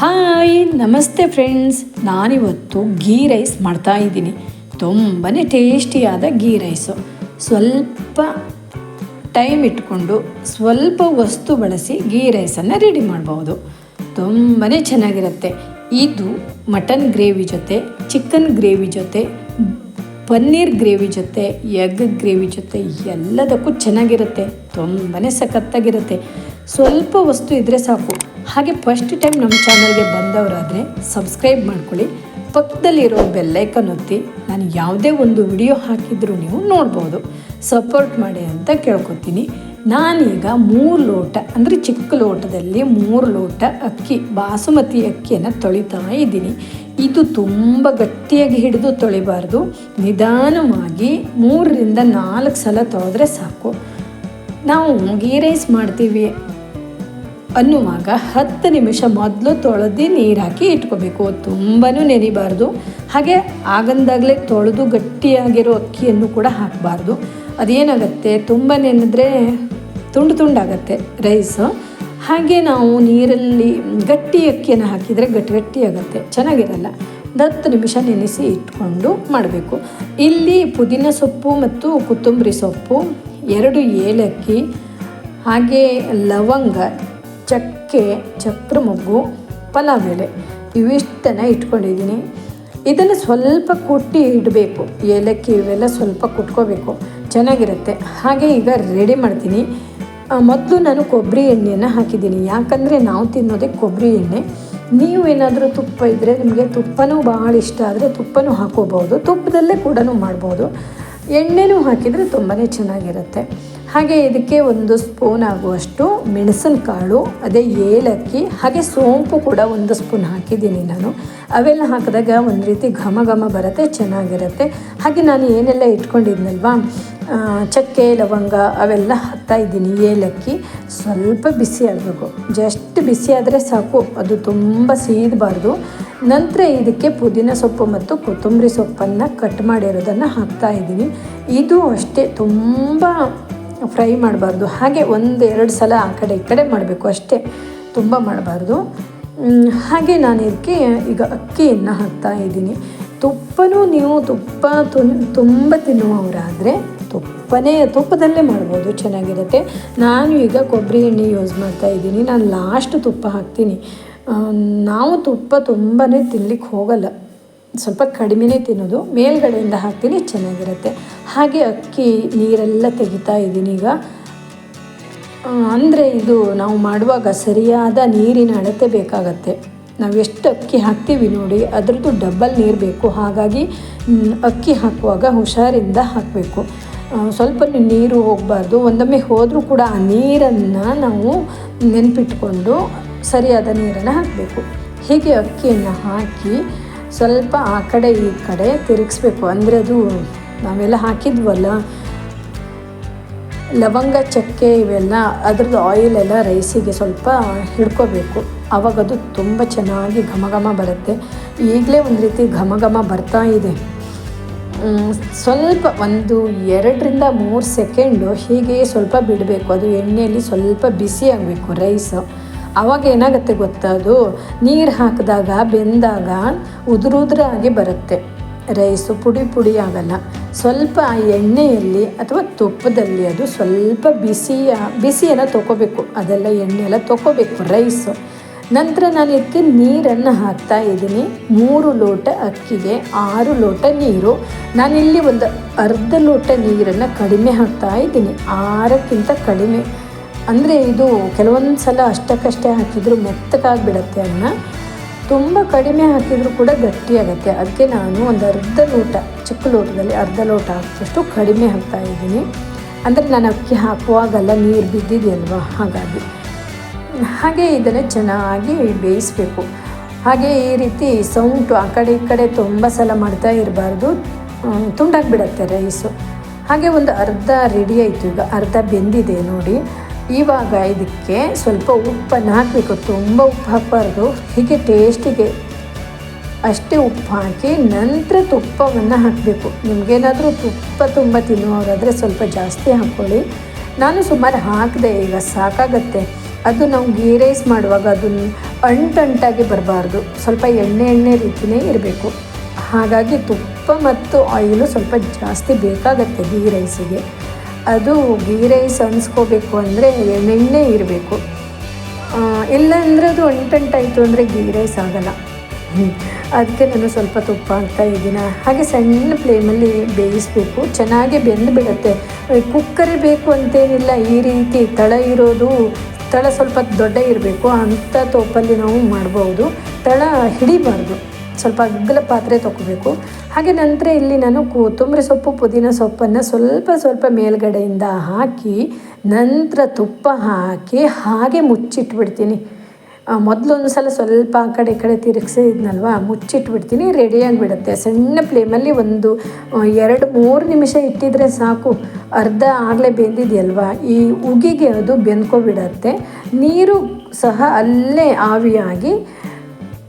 Hi, ನಮಸ್ತೆ friends. ನಾನಿವತ್ತು ghee rice ಮಾಡ್ತಾ ಇದ್ದೀನಿ. ತುಂಬಾ ಟೇಸ್ಟಿಯಾದ ಗೀ ರೈಸು. ಸ್ವಲ್ಪ ಟೈಮ್ ಇಟ್ಕೊಂಡು ಸ್ವಲ್ಪ ವಸ್ತು ಬಳಸಿ ಗೀ ರೈಸನ್ನು ರೆಡಿ ಮಾಡ್ಬೋದು. ತುಂಬಾ ಚೆನ್ನಾಗಿರುತ್ತೆ. ಇದು ಮಟನ್ ಗ್ರೇವಿ ಜೊತೆ, ಚಿಕನ್ ಗ್ರೇವಿ ಜೊತೆ ಪನ್ನೀರ್ ಗ್ರೇವಿ ಜೊತೆ, ಎಗ್ ಗ್ರೇವಿ ಜೊತೆ ಎಲ್ಲದಕ್ಕೂ ಚೆನ್ನಾಗಿರುತ್ತೆ. ತುಂಬಾ ಸಖತ್ತಾಗಿರುತ್ತೆ. ಸ್ವಲ್ಪ ವಸ್ತು ಇದ್ದರೆ ಸಾಕು. ಹಾಗೆ ಫಸ್ಟ್ ಟೈಮ್ ನಮ್ಮ ಚಾನಲ್ಗೆ ಬಂದವರಾದರೆ ಸಬ್ಸ್ಕ್ರೈಬ್ ಮಾಡ್ಕೊಳ್ಳಿ. ಪಕ್ಕದಲ್ಲಿರೋ ಬೆಲ್ಲೈಕನ್ ಒತ್ತಿ. ನಾನು ಯಾವುದೇ ಒಂದು ವಿಡಿಯೋ ಹಾಕಿದರೂ ನೀವು ನೋಡ್ಬೋದು. ಸಪೋರ್ಟ್ ಮಾಡಿ ಅಂತ ಕೇಳ್ಕೊತೀನಿ. ನಾನೀಗ ಮೂರು ಲೋಟ, ಅಂದರೆ ಚಿಕ್ಕ ಲೋಟದಲ್ಲಿ ಮೂರು ಲೋಟ ಅಕ್ಕಿ, ಬಾಸುಮತಿ ಅಕ್ಕಿಯನ್ನು ತೊಳಿತಾ ಇದ್ದೀನಿ. ಇದು ತುಂಬ ಗಟ್ಟಿಯಾಗಿ ಹಿಡಿದು ತೊಳಿಬಾರ್ದು. ನಿಧಾನವಾಗಿ ಮೂರರಿಂದ ನಾಲ್ಕು ಸಲ ತೊಳೆದ್ರೆ ಸಾಕು. ನಾವು ಗೀ ರೈಸ್ ಮಾಡ್ತೀವಿ ಅನ್ನುವಾಗ ಹತ್ತು ನಿಮಿಷ ಮೊದಲು ತೊಳೆದು ನೀರು ಹಾಕಿ ಇಟ್ಕೋಬೇಕು. ತುಂಬಾ ನೆನಿಬಾರ್ದು. ಹಾಗೆ ಆಗಂದಾಗಲೇ ತೊಳೆದು ಗಟ್ಟಿಯಾಗಿರೋ ಅಕ್ಕಿಯನ್ನು ಕೂಡ ಹಾಕಬಾರ್ದು. ಅದೇನಾಗುತ್ತೆ? ತುಂಬ ನೆನೆದ್ರೆ ತುಂಡು ತುಂಡಾಗತ್ತೆ ರೈಸು ಹಾಗೆ ನಾವು ನೀರಲ್ಲಿ ಗಟ್ಟಿ ಅಕ್ಕಿಯನ್ನು ಹಾಕಿದರೆ ಗಟ್ಟಿ ಗಟ್ಟಿ ಆಗುತ್ತೆ ಚೆನ್ನಾಗಿರಲ್ಲ. ಒಂದು ಹತ್ತು ನಿಮಿಷ ನೆನೆಸಿ ಇಟ್ಕೊಂಡು ಮಾಡಬೇಕು. ಇಲ್ಲಿ ಪುದೀನ ಸೊಪ್ಪು ಮತ್ತು ಕೊತ್ತಂಬರಿ ಸೊಪ್ಪು, ಎರಡು ಏಲಕ್ಕಿ, ಹಾಗೆ ಲವಂಗ, ಚಕ್ಕೆ ಚಕ್ರ ಮೊಗ್ಗು ಪಲಾವ್ ಎಲೆ ಇವಿಷ್ಟನ್ನು ಇಟ್ಕೊಂಡಿದ್ದೀನಿ. ಇದನ್ನು ಸ್ವಲ್ಪ ಕುಟ್ಟಿ ಇಡಬೇಕು. ಏಲಕ್ಕಿ ಇವೆಲ್ಲ ಸ್ವಲ್ಪ ಕುಟ್ಕೋಬೇಕು. ಚೆನ್ನಾಗಿರುತ್ತೆ. ಹಾಗೆ ಈಗ ರೆಡಿ ಮಾಡ್ತೀನಿ. ಮೊದಲು ನಾನು ಕೊಬ್ಬರಿ ಎಣ್ಣೆಯನ್ನು ಹಾಕಿದ್ದೀನಿ. ಯಾಕಂದರೆ ನಾವು ತಿನ್ನೋದೇ ಕೊಬ್ಬರಿ ಎಣ್ಣೆ. ನೀವು ಏನಾದರೂ ತುಪ್ಪ ಇದ್ದರೆ ನಿಮಗೆ ತುಪ್ಪನೂ ಭಾಳ ಇಷ್ಟ ಆದರೆ ತುಪ್ಪನೂ ಹಾಕೋಬೋದು ತುಪ್ಪದಲ್ಲೇ ಕೂಡ ಮಾಡ್ಬೋದು. ಎಣ್ಣೆನೂ ಹಾಕಿದರೆ ತುಂಬಾ ಚೆನ್ನಾಗಿರುತ್ತೆ. ಹಾಗೆ ಇದಕ್ಕೆ ಒಂದು ಸ್ಪೂನ್ ಆಗುವಷ್ಟು ಮೆಣಸಿನಕಾಳು, ಅದೇ ಏಲಕ್ಕಿ, ಹಾಗೆ ಸೋಂಪು ಕೂಡ ಒಂದು ಸ್ಪೂನ್ ಹಾಕಿದ್ದೀನಿ ನಾನು. ಅವೆಲ್ಲ ಹಾಕಿದಾಗ ಒಂದು ರೀತಿ ಘಮ ಘಮ ಬರುತ್ತೆ, ಚೆನ್ನಾಗಿರುತ್ತೆ. ಹಾಗೆ ನಾನು ಏನೆಲ್ಲ ಇಟ್ಕೊಂಡಿದ್ನಲ್ವಾ? ಚಕ್ಕೆ, ಲವಂಗ ಅವೆಲ್ಲ ಹಾಕ್ತಾ ಇದ್ದೀನಿ, ಏಲಕ್ಕಿ. ಸ್ವಲ್ಪ ಬಿಸಿ ಆಗಬೇಕು. ಜಸ್ಟ್ ಬಿಸಿ ಆದರೆ ಸಾಕು, ಅದು ತುಂಬ ಸೀದಬಾರ್ದು. ನಂತರ ಇದಕ್ಕೆ ಪುದೀನ ಸೊಪ್ಪು ಮತ್ತು ಕೊತ್ತಂಬರಿ ಸೊಪ್ಪನ್ನು ಕಟ್ ಮಾಡಿರೋದನ್ನು ಹಾಕ್ತಾ ಇದ್ದೀನಿ. ಇದು ಅಷ್ಟೇ, ತುಂಬ ಫ್ರೈ ಮಾಡಬಾರ್ದು. ಹಾಗೆ ಒಂದು ಎರಡು ಸಲ ಆ ಕಡೆ ಈ ಕಡೆ ಮಾಡಬೇಕು. ಅಷ್ಟೇ ತುಂಬ ಮಾಡಬಾರ್ದು. ಹಾಗೆ ನಾನು ಇದಕ್ಕೆ ಈಗ ಅಕ್ಕಿಯನ್ನು ಹಾಕ್ತಾ ಇದ್ದೀನಿ. ತುಪ್ಪನೂ ನೀವು ತುಪ್ಪ ತುಂಬ ತಿನ್ನುವವರಾದರೆ ತುಪ್ಪನೇ, ತುಪ್ಪದಲ್ಲೇ ಮಾಡ್ಬೋದು. ಚೆನ್ನಾಗಿರುತ್ತೆ. ನಾನು ಈಗ ಕೊಬ್ಬರಿ ಎಣ್ಣೆ ಯೂಸ್ ಮಾಡ್ತಾ ಇದ್ದೀನಿ. ನಾನು ಲಾಸ್ಟ್ ತುಪ್ಪ ಹಾಕ್ತೀನಿ. ನಾವು ತುಪ್ಪ ತುಂಬಾ ತಿನ್ಲಿಕ್ಕೆ ಹೋಗಲ್ಲ. ಸ್ವಲ್ಪ ಕಡಿಮೆನೇ ತಿನ್ನೋದು, ಮೇಲ್ಗಡೆಯಿಂದ ಹಾಕ್ತೀನಿ, ಚೆನ್ನಾಗಿರುತ್ತೆ. ಹಾಗೆ ಅಕ್ಕಿ, ನೀರೆಲ್ಲ ತೆಗಿತಾ ಇದ್ದೀನಿ ಈಗ. ಅಂದರೆ ಇದು ನಾವು ಮಾಡುವಾಗ ಸರಿಯಾದ ನೀರಿನ ಅಳತೆ ಬೇಕಾಗತ್ತೆ. ನಾವು ಎಷ್ಟು ಅಕ್ಕಿ ಹಾಕ್ತೀವಿ ನೋಡಿ, ಅದರದ್ದು ಡಬ್ಬಲ್ ನೀರು ಬೇಕು. ಹಾಗಾಗಿ ಅಕ್ಕಿ ಹಾಕುವಾಗ ಹುಷಾರಿಂದ ಹಾಕಬೇಕು. ಸ್ವಲ್ಪ ನೀರು ಹೋಗಬಾರ್ದು. ಒಂದೊಮ್ಮೆ ಹೋದರೂ ಕೂಡ ಆ ನೀರನ್ನು ನಾವು ನೆನಪಿಟ್ಕೊಂಡು ಸರಿಯಾದ ನೀರನ್ನು ಹಾಕಬೇಕು. ಹೀಗೆ ಅಕ್ಕಿಯನ್ನು ಹಾಕಿ ಸ್ವಲ್ಪ ಆ ಕಡೆ ಈ ಕಡೆ ತಿರುಗಿಸ್ಬೇಕು. ಅಂದರೆ ಅದು ನಾವೆಲ್ಲ ಹಾಕಿದ್ವಲ್ಲ, ಲವಂಗ, ಚಕ್ಕೆ ಇವೆಲ್ಲ ಅದ್ರದ್ದು ಆಯಿಲೆಲ್ಲ ರೈಸಿಗೆ ಸ್ವಲ್ಪ ಹಿಡ್ಕೋಬೇಕು. ಆವಾಗ ಅದು ತುಂಬ ಚೆನ್ನಾಗಿ ಘಮ ಘಮ ಬರುತ್ತೆ. ಈಗಲೇ ಒಂದು ರೀತಿ ಘಮ ಘಮ ಬರ್ತಾ ಇದೆ. ಸ್ವಲ್ಪ ಒಂದು ಎರಡರಿಂದ ಮೂರು ಸೆಕೆಂಡು ಹೀಗೆ ಸ್ವಲ್ಪ ಬಿಡಬೇಕು. ಅದು ಎಣ್ಣೆಯಲ್ಲಿ ಸ್ವಲ್ಪ ಬಿಸಿ ಆಗಬೇಕು ರೈಸು ಆವಾಗ ಏನಾಗುತ್ತೆ ಗೊತ್ತಾ ಅದು? ನೀರು ಹಾಕಿದಾಗ, ಬೆಂದಾಗ ಉದುರುದ್ರಾಗಿ ಬರುತ್ತೆ. ರೈಸು ಪುಡಿ ಪುಡಿ ಆಗಲ್ಲ. ಸ್ವಲ್ಪ ಆ ಎಣ್ಣೆಯಲ್ಲಿ ಅಥವಾ ತುಪ್ಪದಲ್ಲಿ ಅದು ಸ್ವಲ್ಪ ಬಿಸಿಯ ಬಿಸಿಯನ್ನು ತೊಗೋಬೇಕು ಅದೆಲ್ಲ ಎಣ್ಣೆ ಎಲ್ಲ ತೊಗೋಬೇಕು ರೈಸು. ನಂತರ ನಾನು ಇದಕ್ಕೆ ನೀರನ್ನು ಹಾಕ್ತಾ ಇದ್ದೀನಿ. ಮೂರು ಲೋಟ ಅಕ್ಕಿಗೆ ಆರು ಲೋಟ ನೀರು. ನಾನಿಲ್ಲಿ ಒಂದು ಅರ್ಧ ಲೋಟ ನೀರನ್ನು ಕಡಿಮೆ ಹಾಕ್ತಾ ಇದ್ದೀನಿ. ಆರಕ್ಕಿಂತ ಕಡಿಮೆ. ಅಂದರೆ ಇದು ಕೆಲವೊಂದು ಸಲ ಅಷ್ಟಕ್ಕಷ್ಟೇ ಹಾಕಿದರೂ ಮೆತ್ತಗಾಗಿಬಿಡತ್ತೆ ಅನ್ನ. ತುಂಬ ಕಡಿಮೆ ಹಾಕಿದರೂ ಕೂಡ ಗಟ್ಟಿಯಾಗುತ್ತೆ. ಅದಕ್ಕೆ ನಾನು ಒಂದು ಅರ್ಧ ಲೋಟ, ಚಿಕ್ಕ ಲೋಟದಲ್ಲಿ ಅರ್ಧ ಲೋಟ ಹಾಕಿದಷ್ಟು ಕಡಿಮೆ ಹಾಕ್ತಾ ಇದ್ದೀನಿ. ಅಂದರೆ ನಾನು ಅಕ್ಕಿ ಹಾಕುವಾಗೆಲ್ಲ, ನೀರು ಬಿದ್ದಿದೆಯಲ್ವ? ಹಾಗಾಗಿ. ಹಾಗೆ ಇದನ್ನು ಚೆನ್ನಾಗಿ ಬೇಯಿಸಬೇಕು. ಹಾಗೆ ಈ ರೀತಿ ಸೌಂಟು ಆ ಕಡೆ ಈ ಕಡೆ ತುಂಬ ಸಲ ಮಾಡ್ತಾ ಇರಬಾರ್ದು. ತುಂಡಾಗಿಬಿಡತ್ತೆ ರೈಸು ಹಾಗೆ ಒಂದು ಅರ್ಧ ರೆಡಿ ಆಯಿತು. ಈಗ ಅರ್ಧ ಬೆಂದಿದೆ ನೋಡಿ. ಇವಾಗ ಇದಕ್ಕೆ ಸ್ವಲ್ಪ ಉಪ್ಪನ್ನು ಹಾಕಬೇಕು. ತುಂಬ ಉಪ್ಪು ಹಾಕಬಾರ್ದು. ಹೀಗೆ ಟೇಸ್ಟಿಗೆ ಅಷ್ಟೇ ಉಪ್ಪು ಹಾಕಿ ನಂತರ ತುಪ್ಪವನ್ನು ಹಾಕಬೇಕು. ನಿಮಗೇನಾದರೂ ತುಪ್ಪ ತುಂಬ ತಿನ್ನುವಾಗಾದರೆ ಸ್ವಲ್ಪ ಜಾಸ್ತಿ ಹಾಕ್ಕೊಳ್ಳಿ. ನಾನು ಸುಮಾರು ಹಾಕಿದೆ, ಈಗ ಸಾಕಾಗತ್ತೆ. ಅದು ನಾವು ಗೀ ರೈಸ್ ಮಾಡುವಾಗ ಅದನ್ನು ಅಂಟಂಟಾಗಿ ಬರಬಾರ್ದು. ಸ್ವಲ್ಪ ಎಣ್ಣೆ ಎಣ್ಣೆ ರೀತಿಯೇ ಇರಬೇಕು. ಹಾಗಾಗಿ ತುಪ್ಪ ಮತ್ತು ಆಯಿಲು ಸ್ವಲ್ಪ ಜಾಸ್ತಿ ಬೇಕಾಗತ್ತೆ ಗೀ ರೈಸಿಗೆ. ಅದು ಗೀ ರೈಸ್ ಅನ್ಸ್ಕೋಬೇಕು ಅಂದರೆ ಎಣ್ಣೆ ಇರಬೇಕು. ಇಲ್ಲಾಂದರೆ ಅದು ಅಂಟಂಟಾಯಿತು ಅಂದರೆ ಗೀ ರೈಸ್ ಆಗಲ್ಲ ಅದಕ್ಕೆ ನಾನು ಸ್ವಲ್ಪ ತುಪ್ಪ ಹಾಕ್ತಾ ಇದ್ದೀನಿ. ಹಾಗೆ ಸಣ್ಣ ಫ್ಲೇಮಲ್ಲಿ ಬೇಯಿಸಬೇಕು. ಚೆನ್ನಾಗಿ ಬೆಂದು ಬಿಡುತ್ತೆ. ಕುಕ್ಕರೇ ಬೇಕು ಅಂತೇನಿಲ್ಲ, ಈ ರೀತಿ ತಳ ಇರೋದು, ತಳ ಸ್ವಲ್ಪ ದೊಡ್ಡ ಇರಬೇಕು, ಅಂಥ ತೋಪಲ್ಲಿ ನಾವು ಮಾಡ್ಬೋದು. ತಳ ಹಿಡಿಬಾರ್ದು. ಸ್ವಲ್ಪ ಅಗ್ಗಲ ಪಾತ್ರೆ ತೊಗೋಬೇಕು ಹಾಗೆ ನಂತರ ಇಲ್ಲಿ ನಾನು ಕೊತ್ತಂಬರಿ ಸೊಪ್ಪು, ಪುದೀನ ಸೊಪ್ಪನ್ನು ಸ್ವಲ್ಪ ಸ್ವಲ್ಪ ಮೇಲ್ಗಡೆಯಿಂದ ಹಾಕಿ, ನಂತರ ತುಪ್ಪ ಹಾಕಿ ಹಾಗೆ ಮುಚ್ಚಿಟ್ಬಿಡ್ತೀನಿ. ಮೊದಲೊಂದು ಸಲ ಸ್ವಲ್ಪ ಆ ಕಡೆ ಈ ಕಡೆ ತಿರುಗಿಸಿದ್ನಲ್ವ, ಮುಚ್ಚಿಟ್ಬಿಡ್ತೀನಿ ರೆಡಿಯಾಗಿಬಿಡುತ್ತೆ ಸಣ್ಣ ಫ್ಲೇಮಲ್ಲಿ ಒಂದು ಎರಡು, ಮೂರು ನಿಮಿಷ ಇಟ್ಟಿದ್ರೆ ಸಾಕು. ಅರ್ಧ ಆಗಲೇ ಬೆಂದಿದೆಯಲ್ವ? ಈ ಉಗಿಗೆ ಅದು ಬೆಂದ್ಕೊಬಿಡತ್ತೆ. ನೀರು ಸಹ ಅಲ್ಲೇ ಆವಿಯಾಗಿ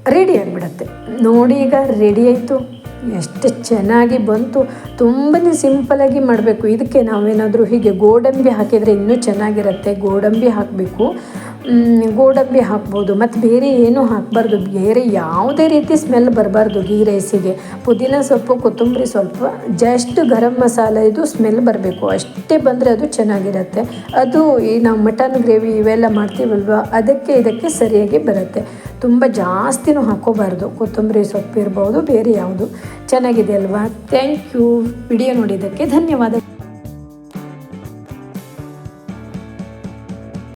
ರೆಡಿ ಆಗಿಬಿಡತ್ತೆ. ನೋಡಿ ಈಗ ರೆಡಿ ಆಯಿತು. ಎಷ್ಟು ಚೆನ್ನಾಗಿ ಬಂತು. ತುಂಬಾ ಸಿಂಪಲಾಗಿ ಮಾಡಬೇಕು. ಇದಕ್ಕೆ ನಾವೇನಾದರೂ ಹೀಗೆ ಗೋಡಂಬಿ ಹಾಕಿದರೆ ಇನ್ನೂ ಚೆನ್ನಾಗಿರುತ್ತೆ. ಗೋಡಂಬಿ ಹಾಕಬೇಕು. ಗೋಡಂಬಿ ಹಾಕ್ಬೋದು. ಮತ್ತು ಬೇರೆ ಏನೂ ಹಾಕಬಾರ್ದು. ಬೇರೆ ಯಾವುದೇ ರೀತಿ ಸ್ಮೆಲ್ ಬರಬಾರ್ದು ಗೀ ರೈಸಿಗೆ ಪುದೀನ ಸೊಪ್ಪು, ಕೊತ್ತಂಬರಿ ಸ್ವಲ್ಪ ಜಸ್ಟ್ ಗರಂ ಮಸಾಲ ಇದು ಸ್ಮೆಲ್ ಬರಬೇಕು. ಅಷ್ಟೇ ಬಂದರೆ ಅದು ಚೆನ್ನಾಗಿರುತ್ತೆ. ಅದು ಈ ನಾವು ಮಟನ್ ಗ್ರೇವಿ ಇವೆಲ್ಲ ಮಾಡ್ತೀವಲ್ವ, ಅದಕ್ಕೆ ಇದಕ್ಕೆ ಸರಿಯಾಗಿ ಬರುತ್ತೆ. ತುಂಬ ಜಾಸ್ತಿನೂ ಹಾಕೋಬಾರ್ದು. ಕೊತ್ತಂಬರಿ ಸೊಪ್ಪು ಇರ್ಬೋದು, ಬೇರೆ ಯಾವುದು ಚೆನ್ನಾಗಿದೆ ಅಲ್ವಾ ಥ್ಯಾಂಕ್ ಯು ವಿಡಿಯೋ ನೋಡಿದ್ದಕ್ಕೆ ಧನ್ಯವಾದ.